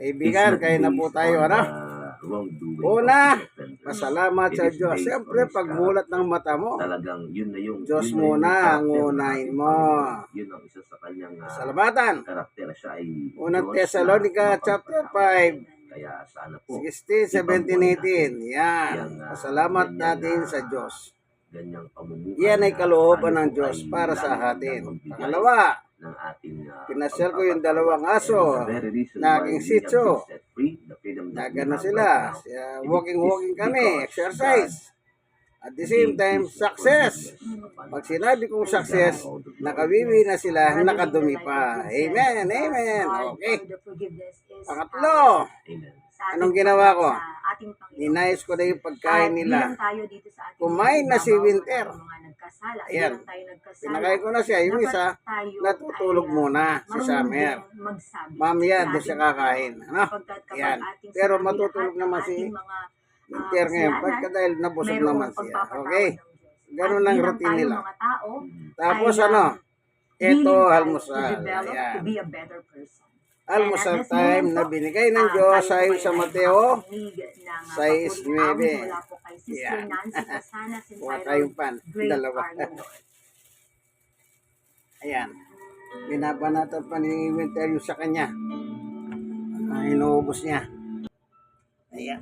Kaibigan, kaya na po tayo, ano? Una, Pasalamat sa Diyos. Siyempre, pagmulat ng mata mo, talagang yun na yung Diyos muna ang unahin na- mo. Yun ang isa sa kanyang ah, Salamatan. karakter siya ay Unang Diyos Thessalonica chapter mapagpatawad. 5, Kaya sana po 16, 17, 18. Yan. Ah, Pasalamat natin ah, sa Diyos. ganyang pamumuhay. Yan ay kalooban ng Diyos para sa atin. Pangalawa, ng ating ah, Pinasyal ko yung dalawang aso na aking nagano have sila. walking-walking kami, exercise. At the same time, success. Pag sinabi kong success, nakawiwi na sila, nakadumi pa. Amen, amen. Okay. Pangatlo. Anong ginawa ko? ninayos ko na yung pagkain nila. Kumain na si Winter. Ayan. Pinakain ko na siya. Yung isa, natutulog muna si Summer. Mamaya doon siya kakain. Ano? Yan. Pero matutulog naman si Winter ngayon. Pagka dahil nabusog naman siya. Okay? Ganun ang routine nila. Tapos ano? Ito, almusal. Ayan. Almusal time na binigay ng Diyos ayon sa Mateo 6:9. Yan. Kuha tayong pan. Dalawa. Ayan. Binabanatan pa ni Winter yung sa kanya. Ah, inuubos niya. Ayan.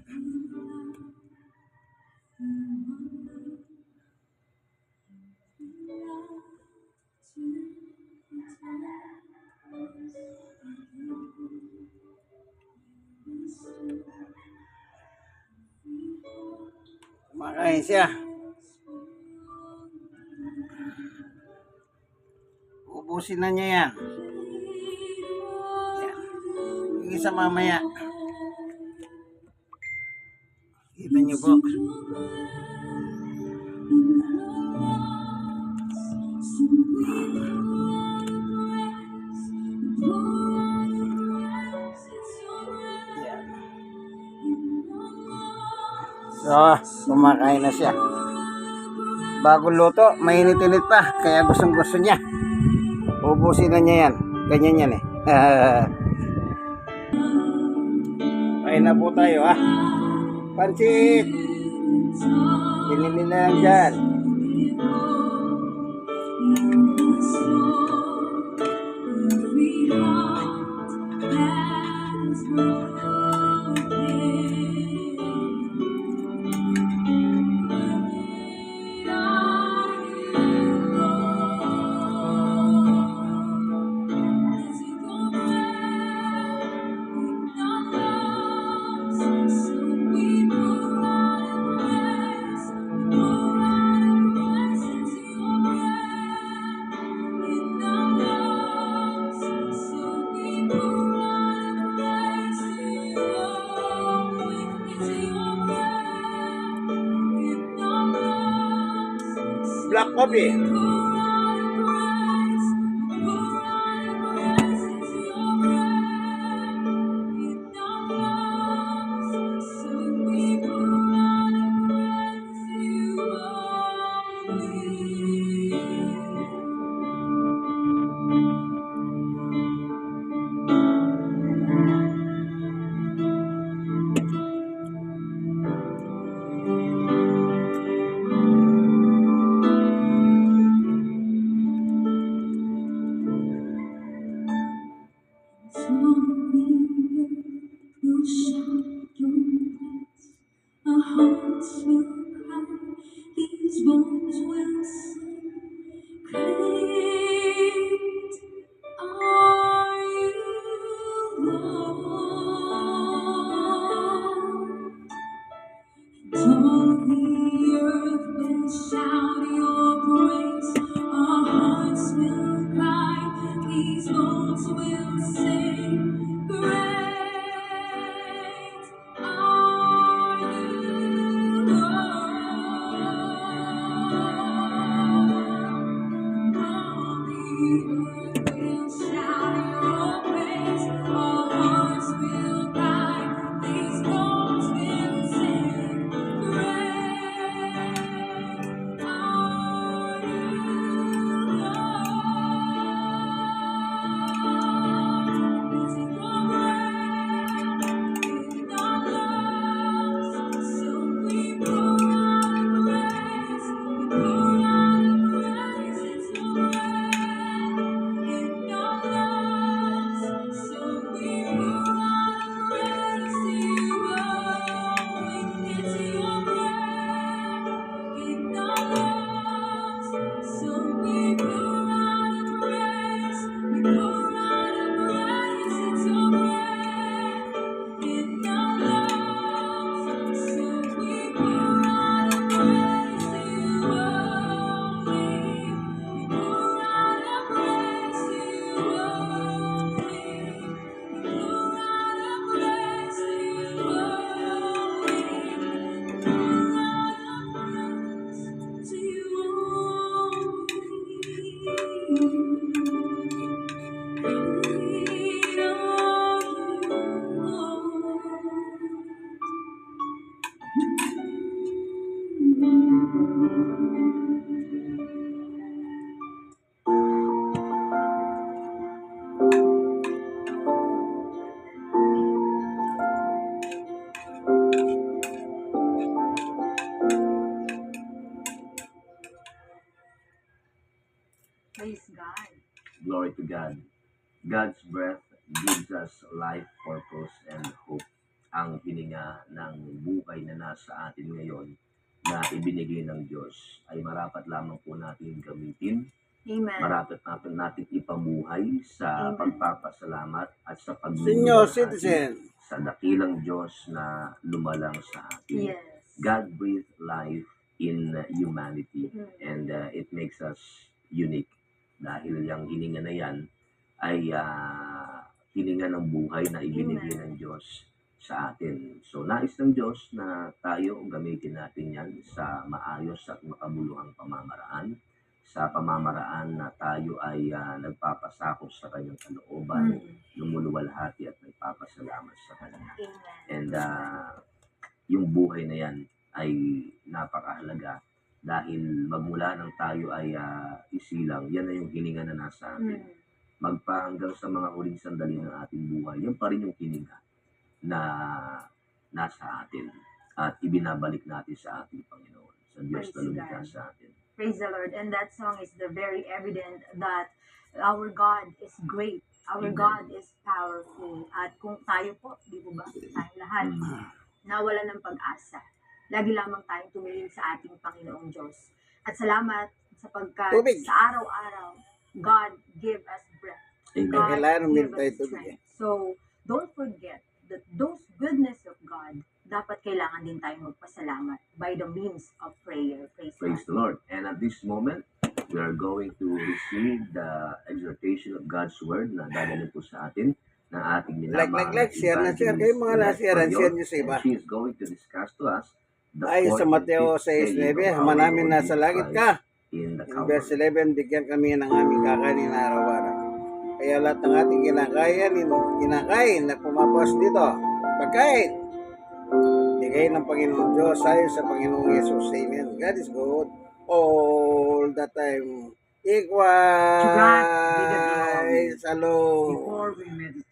Kumakain siya. Ubusin na niya yan. Yan. Yung isa mamaya. Kita niyo po. Yan. So, kumakain na siya. Bagong luto, mainit-init pa, kaya gustong gusto niya. Ubusin na niya yan. Ganyan yan eh. Kain na po tayo ha. Pansit! Binili na lang dyan. Black coffee. Our will Glory to God. God's breath gives us life, purpose, and hope. Ang hininga ng buhay na nasa atin ngayon na ibinigay ng Diyos ay marapat lamang po natin gamitin Amen. marapat natin natin ipamuhay sa Amen. pagpapasalamat at sa Senior citizen. sa dakilang Diyos na lumalang sa atin. Yes. God breathed life in humanity Mm. and uh, it makes us unique dahil yung hininga na yan ay uh, hininga ng buhay na ibinigay ng Diyos sa atin. So nais ng Diyos na tayo gamitin natin yan sa maayos at makabuluhang pamamaraan sa pamamaraan na tayo ay ah, nagpapasakop sa kanyang kalooban, Mm. lumuluwalhati at nagpapasalamat sa kanya. And ah, yung buhay na yan ay napakahalaga dahil magmula nang tayo ay ah, isilang, yan na yung hininga na nasa atin. Mm. Magpa hanggang sa mga huling sandali ng ating buhay, yan pa rin yung hininga na nasa atin at ibinabalik natin sa ating Panginoon, sa Diyos na Praise lumikha God. sa atin. Praise the Lord. And that song is the very evident that our God is great. Our Amen. God is powerful. At kung tayo po, di po ba, tayong lahat, Mm. nawala ng pag-asa. Lagi lamang tayong tumingin sa ating Panginoong Diyos. At salamat sapagkat Tubig. sa araw-araw, God give us breath. God Kailangan give us tayo tubig strength. So, don't forget that those goodness of God, dapat kailangan din tayong magpasalamat by the means of prayer. Praise, Praise God. the Lord. And at this moment, we are going to receive the exhortation of God's Word na dadalhin po sa atin ng ating Like, minamahal like, like, share na share. Kayo mga Payon. share nyo sa iba. And she is going to discuss to us Ay, sa Mateo fifth saying 6.9, of Ama our namin nasa langit ka. In verse Calvary. 11, bigyan kami ng aming kakanin na araw-araw. Kaya lahat ng ating kinakain, kinakain na pumapas dito, pagkain, bigay ng Panginoon Diyos ayon sa Panginoong Yesus. Amen. God is good all the time. God be the glory. Equal. Salud. Before we meditate